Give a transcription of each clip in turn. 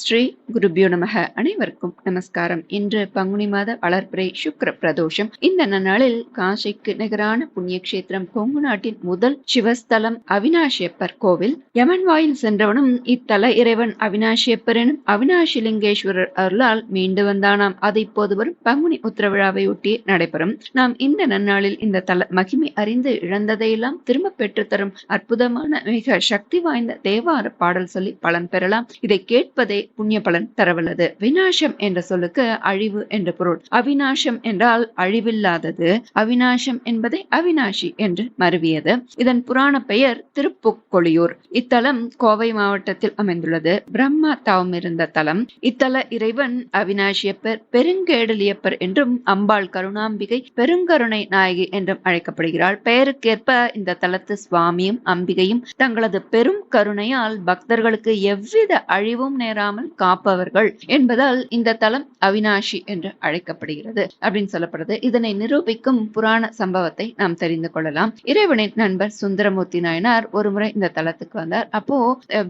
ஸ்ரீ குருபியோ நமக. அனைவருக்கும் நமஸ்காரம். இன்று பங்குனி மாத வளர்பிறை சுக்ர பிரதோஷம். இந்த நாளில் காசிக்கு நிகரான புண்ணிய கஷேத்திரம் கொங்கு நாட்டின் முதல் சிவஸ்தலம் அவினாஷியப்பர் கோவில். யமன் வாயில் சென்றவனும் இத்தல இறைவன் அவினாஷியப்பர் எனும் அவினாஷிலிங்கேஸ்வரர் அருளால் மீண்டு வந்தானாம். அது இப்போது வரும் பங்குனி உத்தரவிழாவை ஒட்டி நடைபெறும். நாம் இந்த நன்னாளில் இந்த தல மகிமை அறிந்து இழந்ததையெல்லாம் திரும்ப பெற்றுத்தரும் அற்புதமான மிக சக்தி வாய்ந்த தேவார பாடல் சொல்லி பலன் பெறலாம். இதை கேட்பதே புண்ணிய பலன் தரவல்லது. விநாசம் என்ற சொல்லுக்கு அழிவு என்ற பொருள். அவிநாசம் என்றால் அழிவில்லாதது. அவிநாசம் என்பதை அவிநாசி என்று மருவியது. இதன் புராண பெயர் திருப்புக்கொழியூர் இத்தலம் கோவை மாவட்டத்தில் அமைந்துள்ளது. பிரம்மா தவம் இருந்த தலம். இத்தல இறைவன் அவிநாசியப்பர் பெருங்கேடலியப்பர் என்றும் அம்பாள் கருணாம்பிகை பெருங்கருணை நாயகி என்றும் அழைக்கப்படுகிறாள். பெயருக்கேற்ப இந்த தலத்து சுவாமியும் அம்பிகையும் தங்களது பெரும் கருணையால் பக்தர்களுக்கு எவ்வித அழிவும் நேராமல் இல்லாமல் காப்பவர்கள் என்பதால் இந்த தலம் அவினாஷி என்று அழைக்கப்படுகிறது அப்படின்னு சொல்லப்படுது. இதனை நிரூபிக்கும் புராண சம்பவத்தை நாம் தெரிந்து கொள்ளலாம். இறைவனின் நண்பர் சுந்தரமூர்த்தி நாயனார் ஒருமுறை இந்த தலத்துக்கு வந்தார். அப்போ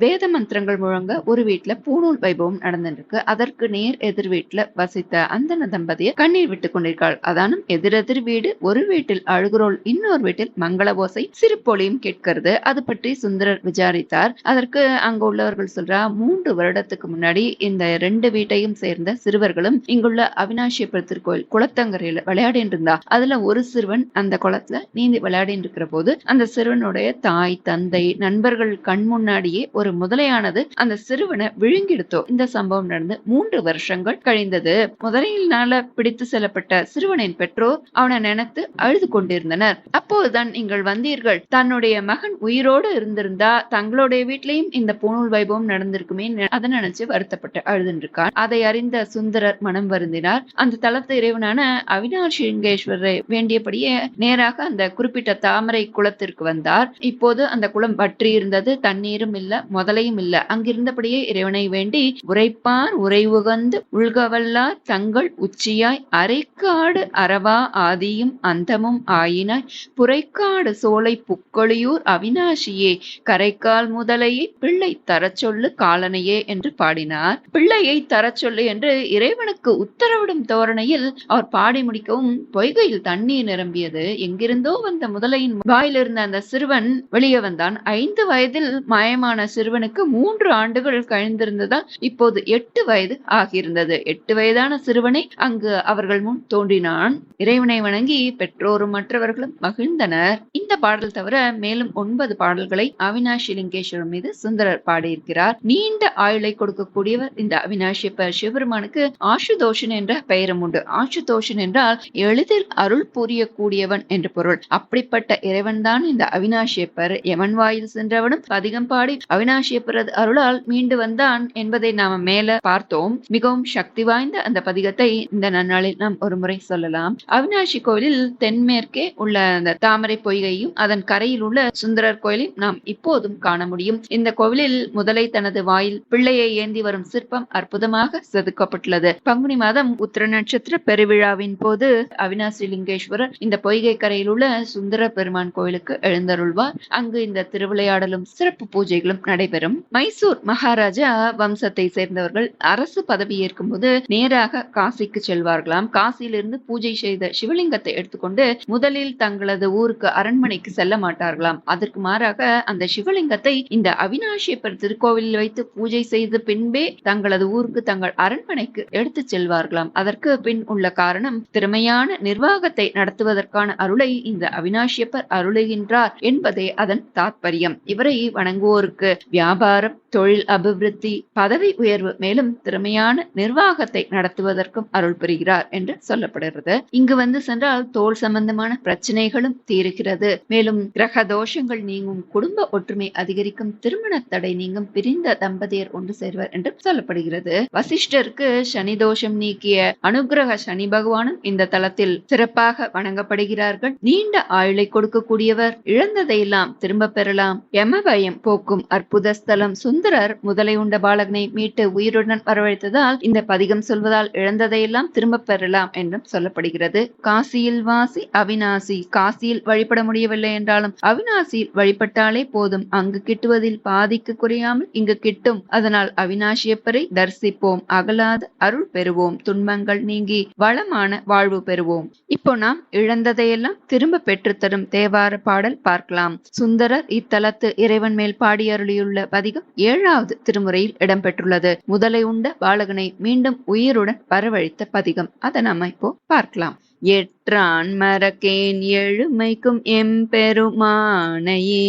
வேத மந்திரங்கள் முழங்க ஒரு வீட்டுல பூணூல் வைபவம் நடந்திருக்கு. அதற்கு நேர் எதிர் வீட்டுல வசித்த அந்தன தம்பதியை கண்ணீர் விட்டுக் கொண்டிருக்காள். அதானும் எதிரெதிர் வீடு ஒரு வீட்டில் அழுகுரோல் இன்னொரு வீட்டில் மங்கள ஓசை சிரிப்பொலியும் கேட்கிறது. அது பற்றி சுந்தரர் விசாரித்தார். அதற்கு அங்க உள்ளவர்கள் சொல்றா மூன்று வருடத்துக்கு முன்னாடி இந்த ரெண்டு வீட்டையும் சேர்ந்த சிறுவர்களும் இங்குள்ள அவினாஷியப்பர் திருக்கோயில் குளத்தங்கரையில விளையாடிட்டு இருந்தா அதுல ஒரு சிறுவன் அந்த குளத்துல நீந்தி விளையாடிட்டு இருக்கிற போது அந்த சிறுவனுடைய தாய் தந்தை நண்பர்கள் கண் முன்னாடியே ஒரு முதலையானது அந்த சிறுவனை விழுங்கிடுத்தோ. இந்த சம்பவம் நடந்து மூன்று வருஷங்கள் கழிந்தது. முதலையினால பிடித்து செல்லப்பட்ட சிறுவனின் பெற்றோர் அவனை நினைத்து அழுது கொண்டிருந்தனர். அப்போதுதான் நீங்கள் வந்தீர்கள். தன்னுடைய மகன் உயிரோடு இருந்திருந்தா தங்களுடைய வீட்லயும் இந்த பூணூல் வைபவம் நடந்திருக்குமே அதை நினைச்சு வருத்தப்பட்டு அழுதுன்றிருக்கான். அதை அறிந்த சுந்தரர் மனம் வருந்தினார். அந்த தளத்து இறைவனான அவினாஷிங்கேஸ்வரரை வேண்டியபடியே நேராக அந்த குறிப்பிட்ட தாமரை குளத்திற்கு வந்தார். இப்போது அந்த குளம் வற்றி இருந்தது தண்ணீரும் இல்ல முதலையும் இல்ல. அங்கிருந்தபடியே இறைவனை வேண்டி உரைப்பார் உரை உகந்து உள்கவல்லார் தங்கள் உச்சியாய் அரைக்காடு அரவா ஆதியும் அந்தமும் ஆயினாய். புரைக்காடு சோலை புக்கொழியூர் அவினாஷியே கரைக்கால் முதலையே பிள்ளை தரச்சொல்லு காலனையே என்று பாடினார். பிள்ளையை தரச் சொல்லு என்று இறைவனுக்கு உத்தரவிடும் தோரணையில் அவர் பாடி முடிக்கவும் பொய்கையில் தண்ணீர் நிரம்பியது. எங்கிருந்தோ வந்த முதலையின் வாயிலிருந்த அந்த சிறுவன் வெளியே வந்தான். ஐந்து வயதில் மாயமான சிறுவனுக்கு மூன்று ஆண்டுகள் கழிந்திருந்ததால் இப்போது எட்டு வயது ஆகியிருந்தது. எட்டு வயதான சிறுவனை அங்கு அவர்கள் முன் தோன்றினான். இறைவனை வணங்கி பெற்றோரும் மற்றவர்களும் மகிழ்ந்தனர். இந்த பாடல் தவிர மேலும் ஒன்பது பாடல்களை அவினாஷி லிங்கேஸ்வரர் மீது சுந்தரர் பாடியிருக்கிறார். நீண்ட ஆயுளை கொடுக்கக்கூடியவர். இந்த அவினாஷியப்ப சிவபெருமானுக்கு ஆசுதோஷன் என்ற பெயரும் உண்டு. ஆசுதோஷன் என்றால் எளிதில் அருள் புரியக்கூடியவன் என்று பொருள். அப்படிப்பட்ட இறைவன் தான் இந்த அவினாஷியப்பர் எவன் வாயில் சென்றவனும் அதிகம் பாடி அவினாஷியப்பரது அருளால் மீண்டு வந்தான் என்பதை நாம மேல பார்த்தோம். மிகவும் சக்தி வாய்ந்த அந்த பதிகத்தை இந்த நன்னாளில் நாம் ஒரு முறை சொல்லலாம். அவினாஷி கோயிலில் தென்மேற்கே உள்ள அந்த தாமரை பொய்கையும் அதன் கரையில் உள்ள சுந்தரர் கோயிலையும் நாம் இப்போதும் காண முடியும். இந்த கோவிலில் முதலை தனது வாயில் பிள்ளையை ஏந்தி வரும் சிற்பம் அற்புதமாக செதுக்கப்பட்டுள்ளது. பங்குனி மாதம் உத்திர நட்சத்திர பெருவிழாவின் போது அவினாசி லிங்கேஸ்வரர் இந்த பொய்கை கரையில் உள்ள சுந்தர பெருமான் கோயிலுக்கு எழுந்தருள்வார். அங்கு இந்த திருவிளையாடலும் சிறப்பு பூஜைகளும் நடைபெறும். மைசூர் மகாராஜா வம்சத்தை சேர்ந்தவர்கள் அரசு பதவி ஏற்கும் போது நேராக காசிக்கு செல்வார்களாம். காசியிலிருந்து பூஜை செய்த சிவலிங்கத்தை எடுத்துக்கொண்டு முதலில் தங்களது ஊருக்கு அரண்மனைக்கு செல்ல மாட்டார்களாம். அதற்கு மாறாக அந்த சிவலிங்கத்தை இந்த அவினாஷியப்பர் திருக்கோவிலில் வைத்து பூஜை செய்த பின்பே தங்களது ஊருக்கு தங்கள் அரண்மனைக்கு எடுத்துச் செல்வார்களாம். அதற்கு பின் உள்ள காரணம் திறமையான நிர்வாகத்தை நடத்துவதற்கான அருளை இந்த அவினாஷியப்பர் அருளுகின்றார் என்பதே அதன் தாத்பரியம். இவரை வணங்குவோருக்கு வியாபாரம் தொழில் அபிவிருத்தி பதவி உயர்வு மேலும் திறமையான நிர்வாகத்தை நடத்துவதற்கும் அருள் புரிகிறார் என்று சொல்லப்படுகிறது. இங்கு வந்து சென்றால் தோல் சம்பந்தமான பிரச்சனைகளும் தீருகிறது. மேலும் கிரக தோஷங்கள் நீங்கும் குடும்ப ஒற்றுமை அதிகரிக்கும் திருமண தடை நீங்கும் பிரிந்த தம்பதியர் ஒன்று சேர்வர் என்று சொல்லப்படுகிறது. வசிஷ்டருக்கு சனி தோஷம் நீக்கிய அனுக்கிரக சனி பகவானும் இந்த தளத்தில் சிறப்பாக வணங்கப்படுகிறார்கள். நீண்ட ஆயுளை கொடுக்கக்கூடியவர் இழந்ததையெல்லாம் திரும்ப பெறலாம். யம பயம் போக்கும் அற்புத ஸ்தலம் சுந்தர சுந்தரர் முதலை உண்ட பாலகனை மீட்டு உயிருடன் வரவழைத்ததால் இந்த பதிகம் சொல்வதால் இழந்ததையெல்லாம் திரும்ப பெறலாம் என்றும் சொல்லப்படுகிறது. காசியில் வாசி அவிநாசி. காசியில் வழிபட முடியவில்லை என்றாலும் அவிநாசியில் வழிபட்டாலே போதும். அங்கு கிட்டுவதில் பாதிக்கு குறையாமல் இங்கு கிட்டும். அதனால் அவிநாசியப்பரை தரிசிப்போம். அகலாத அருள் பெறுவோம். துன்பங்கள் நீங்கி வளமான வாழ்வு பெறுவோம். இப்போ நாம் இழந்ததையெல்லாம் திரும்ப பெற்றுத்தரும் தேவார பாடல் பார்க்கலாம். சுந்தரர் இத்தலத்து இறைவன் மேல் பாடியருளியுள்ள பதிகம் ஏழாவது திருமுறையில் இடம்பெற்றுள்ளது. முதலை உண்ட பாலகனை மீண்டும் உயிருடன் வரவழைத்த பதிகம். அதை நாம இப்போ பார்க்கலாம். எற்றான் மறக்கேன் எழுமைக்கும் எம்பெருமானையே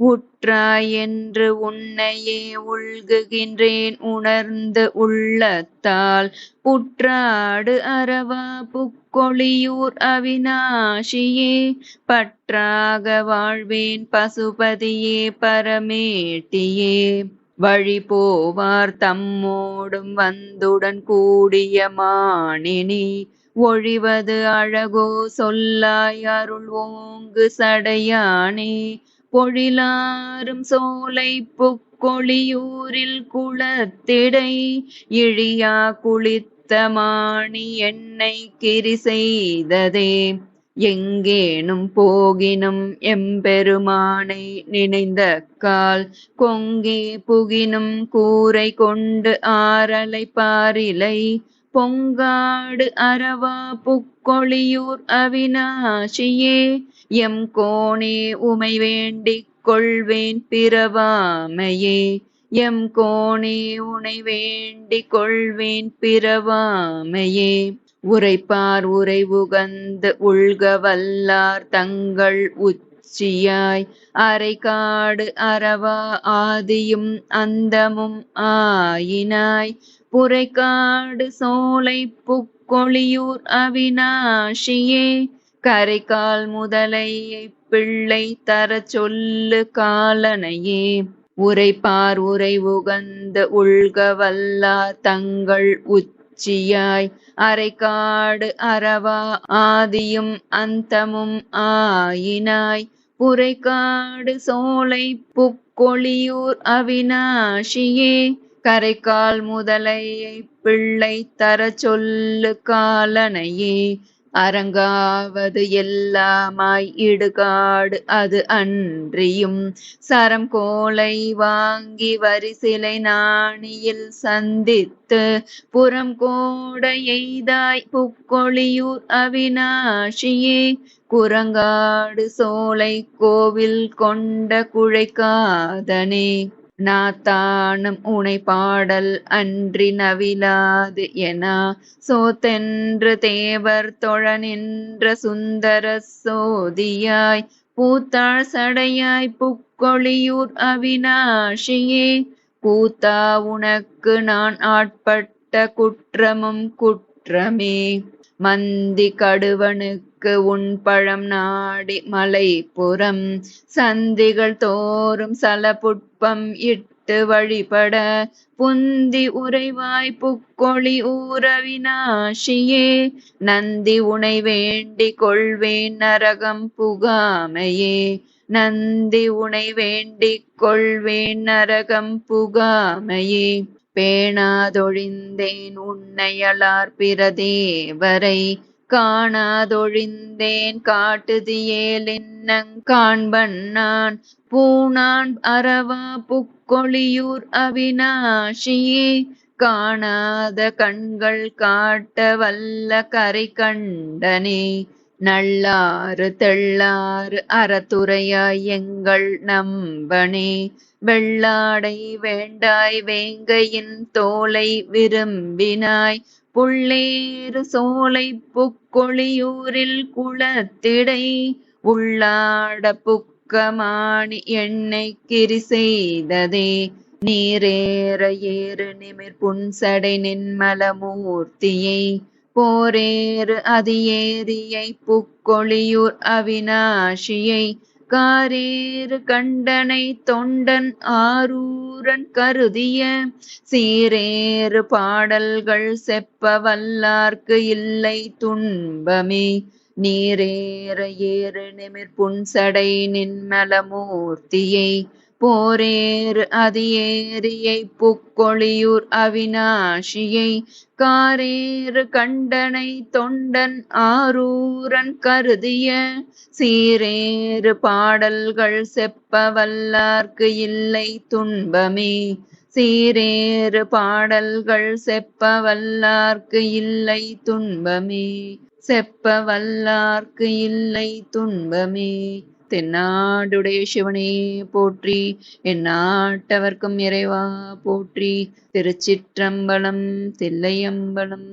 உற்றாய் என்று உன்னையே உள்குகின்றேன் உணர்ந்த உள்ளத்தால். புற்றாடு அரவா புக்கொழியூர் அவினாஷியே பற்றாக வாழ்வேன் பசுபதியே பரமேட்டியே. வழி போவார் தம்மோடும் வந்துடன் கூடிய மானினி. ஒழிவது அழகோ சொல்லாய் அருள் ஓங்கு சடையானே. பொழிலாரும் சோலை புக்கொழியூரில் குளத்திடை இழியா குளித்த மாணி என்னை கிரி செய்ததே. எங்கேனும் போகினும் எம்பெருமானை நினைந்த கால் கொங்கே புகினும் கூரை கொண்டு ஆரலை பாரிலை பொங்காடு அரவா புக்கொழியூர் அவிநாசியே எம் கோணே உமை வேண்டிக் கொள்வேன் பிறவாமையே எம் கோணே உனை வேண்டிக் கொள்வேன் பிறவாமையே. உரைப்பார் உரை உகந்து உள்க வல்லார் தங்கள் உச்சியாய் அரைக்காடு அரவா ஆதியும் அந்தமும் ஆயினாய். புரைக்காடு சோலை புக்கொழியூர் அவினாஷியே. கரைக்கால் முதலையை பிள்ளை தர சொல்லு காலனையே. உரைப்பார் உரை உகந்த உள்க வல்லார் தங்கள் உச்சியாய். அரைக்காடு அரவா ஆதியும் அந்தமும் ஆயினாய். புரைக்காடு சோலை புக்கொழியூர் அவினாஷியே. கரைக்கால் முதலையை பிள்ளை தர சொல்லு காலனையே. அரங்காவது எல்லாமாய் இடுகாடு அது அன்றியும். சரம் கோலை வாங்கி வரிசிலை நாணியில் சந்தித்து புறம் கோட எய்தாய் புக்கொழியூர் அவினாஷியே. குரங்காடு சோலை கோவில் கொண்ட குழைக்காதனே. நாத்தானும் உனை பாடல் அன்றி நவிலாது என சோத்தென்று தேவர் தொழ நின்ற சுந்தர சோதியாய் பூத்தாள் சடையாய் புக்கொழியூர் அவினாஷியே. பூத்தா உனக்கு நான் ஆட்பட்ட குற்றமும் குற்றமே. மந்தி கடுவனுக்கு உன் பழம் நாடி மலைப்புறம் சந்திகள் தோறும் சலபுட்பம் இட்டு வழிபட புந்தி உறைவாய் புக்கொழி ஊரவினாஷியே நந்தி உனை வேண்டி கொள்வேன் நரகம் புகாமையே. நந்தி உனை வேண்டிக் கொள்வேன் நரகம் புகாமையே. பேணாதொழிந்தேன் உன்னையலார் பிரதேவரை. காணாதொழிந்தேன் காட்டுதியேலென்னங் காண்பன் நான் பூணான் அரவா புக்கொழியூர் அவினாஷியே. காணாத கண்கள் காட்ட வல்ல கரை கண்டனே. நல்லாறு தெள்ளாறு அறத்துறையாய் எங்கள் நம்பனே. வெள்ளாடை வேண்டாய் வேங்கையின் தோலை விரும்பினாய். புள்ளேறு சோலை புக்கொழியூரில் குளத்திடை. உள்ளாட புக்கமாணி எண்ணெய் கிரி செய்ததே. நீரேற ஏறு நிமிர் புன்சடை நின்மலமூர்த்தியை போரேறு அதியேரியை புக்கொழியூர் அவினாஷியை. காரேறு கண்டனை தொண்டன் ஆரூரன் கருதிய சீரேறு பாடல்கள் செப்ப வல்லார்க்கு இல்லை துன்பமே. நீரேற ஏறு நிமிர் புன்சடை நின்மலமூர்த்தியை போரேறு அதியேரியை புக்கொழியூர் அவினாஷியை. காரேறு கண்டனை தொண்டன் ஆரூரன் கருதிய சீரேறு பாடல்கள் செப்ப வல்லார்க்கு இல்லை துன்பமே. சீரேறு பாடல்கள் செப்ப வல்லார்க்கு இல்லை துன்பமே. செப்ப வல்லார்க்கு இல்லை துன்பமே. தென்னாடுடைய சிவனே போற்றி என் இறைவா போற்றி. திருச்சிற்றம்பலம் தில்லையம்பலம்